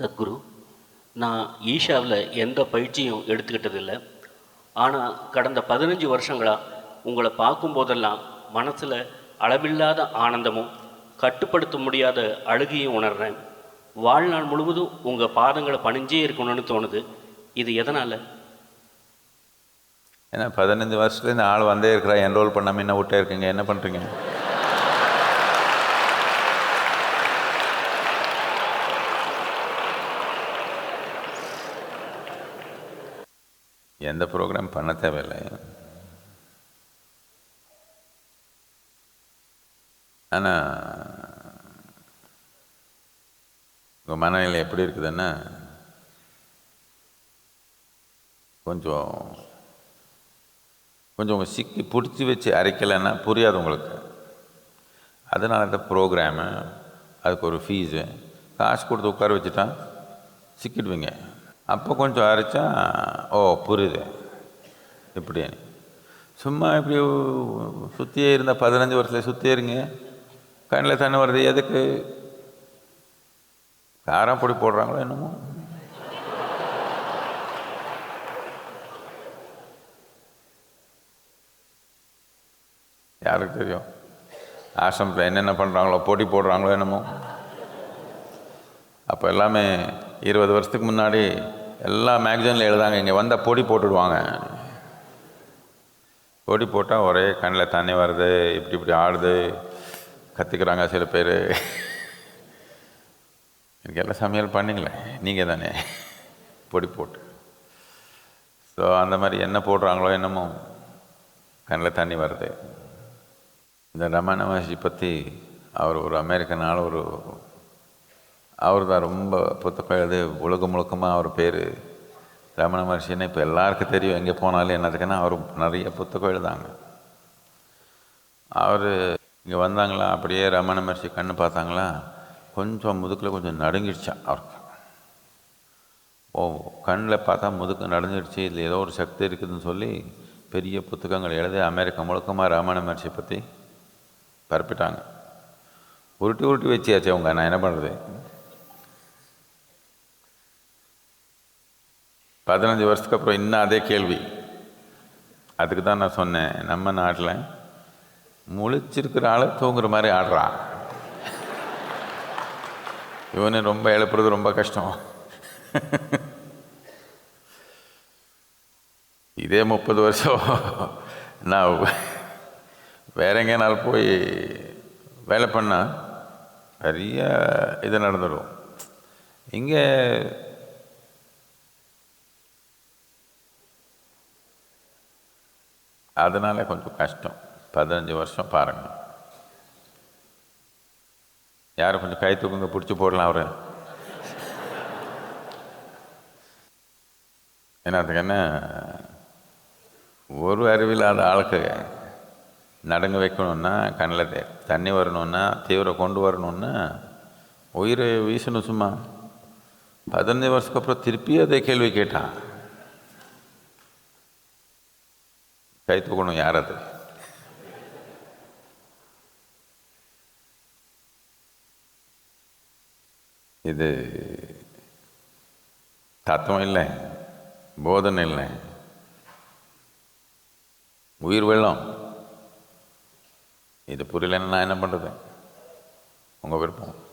சத்குரு நான் ஈஷாவில் எந்த பயிற்சியும் எடுத்துக்கிட்டதில்லை. ஆனால் கடந்த பதினஞ்சு வருஷங்களாக உங்களை பார்க்கும்போதெல்லாம் மனசில் அளவில்லாத ஆனந்தமும் கட்டுப்படுத்த முடியாத அழுகையும் உணர்றேன். வாழ்நாள் முழுவதும் உங்கள் பாதங்களை பணிஞ்சே இருக்கணும்னு தோணுது. இது எதனால்? ஏன்னா பதினஞ்சு வருஷத்துலேருந்து ஆள் வந்தே இருக்கிறா என்ரோல் பண்ணாமல் என்ன விட்டே இருக்கீங்க. என்ன பண்ணுறீங்க எந்த ப்ரோக்ராம் பண்ண தேவையில்லை. ஆனால் உங்கள் மனநிலை எப்படி இருக்குதுன்னா கொஞ்சம் கொஞ்சம் உங்கள் சிக்கி பிடிச்சி வச்சு அரைக்கலைன்னா புரியாது உங்களுக்கு. அதனால இந்த ப்ரோக்ராமு அதுக்கு ஒரு ஃபீஸு காசு கொடுத்து உட்கார வச்சுட்டா சிக்கிடுவீங்க. அப்போ கொஞ்சம் அரைச்சா ஓ புரியுது. இப்படி. சும்மா இப்படி சுற்றியே இருந்தால் பதினஞ்சு வருஷத்துல சுற்றியே இருங்க. கண்ணில் தண்ணி வருது எதுக்கு? காரம் பொடி போடுறாங்களோ என்னமோ. யாருக்கு தெரியும்? ஆசிரமத்தில் என்னென்ன பண்ணுறாங்களோ போட்டி போடுறாங்களோ என்னமோ. அப்போ எல்லாமே இருபது வருஷத்துக்கு முன்னாடி எல்லா மேக்சினில் எழுதாங்க இங்கே வந்தால் பொடி போட்டுடுவாங்க. பொடி போட்டால் ஒரே கண்ணில் தண்ணி வருது இப்படி இப்படி ஆடுது. கற்றுக்குறாங்க சில பேர். எனக்கு எல்லாம் சமையல் பண்ணிங்களே நீங்கள் தானே. பொடி போட்டு. ஸோ அந்த மாதிரி என்ன போடுறாங்களோ என்னமோ கண்ணில் தண்ணி வருது. இந்த ரமண மகர்ஷி பற்றி அவர் ஒரு அமெரிக்கனால் ஒரு அவர் தான் ரொம்ப புத்தகம் எழுது உலகம் முழுக்கமாக அவர் பேர். ரமண மகர்ஷின்னு இப்போ எல்லாருக்கும் தெரியும் எங்கே போனாலும் என்னதுக்குன்னா அவர் நிறைய புத்தகம் எழுதாங்க. அவர் இங்கே வந்தாங்களா? அப்படியே ரமண மகர்ஷி கண்ணு பார்த்தாங்களா? கொஞ்சம் முதுக்கில் கொஞ்சம் நடுங்கிடுச்சா அவருக்கு. ஓ கண்ணில் பார்த்தா முதுக்கு நடுங்கிடுச்சு. இதில் ஏதோ ஒரு சக்தி இருக்குதுன்னு சொல்லி பெரிய புத்தகங்கள் எழுதி அமெரிக்கா முழுக்கமாக ராமண மகர்ஷியை பற்றி பரப்பிட்டாங்க. உருட்டி உருட்டி வச்சியாச்சு அவங்க. நான் என்ன பண்ணுறது பதினஞ்சு வருஷத்துக்கு அப்புறம் இன்னும் அதே கேள்வி. அதுக்கு தான் நான் சொன்னேன் நம்ம நாட்டில் முழிச்சிருக்கிற ஆளை தூங்குற மாதிரி ஆடுறான் இவனு ரொம்ப எழுப்புறது ரொம்ப கஷ்டம். இதே முப்பது வருஷம் நான் வேற எங்கேனாலும் போய் வேலை பண்ணால் நிறைய இது நடந்துடும் இங்கே அதனால் கொஞ்சம் கஷ்டம். பதினஞ்சு வருஷம் பாருங்க. யாரும் கொஞ்சம் கை தூக்குங்க பிடிச்சி போடலாம் அவரை. ஏன்னா அதுக்கு என்ன? ஒரு அறிவில்லாத ஆளுக்கு நடுங்க வைக்கணுன்னா கண்ணில் தே- தண்ணி வரணும்னா தீவிரம் கொண்டு வரணுன்னா உயிரை வீசணும் சும்மா. பதினஞ்சு வருஷத்துக்கு அப்புறம் திருப்பி அதே கேள்வி கேட்டான். கை தூக்கணும் யார் அது? இது தத்துவம் இல்லை போதனை இல்லை. உயிர் வெள்ளம். இது புரியலன்னா நான் என்ன பண்ணுறது உங்கள் விருப்பம்.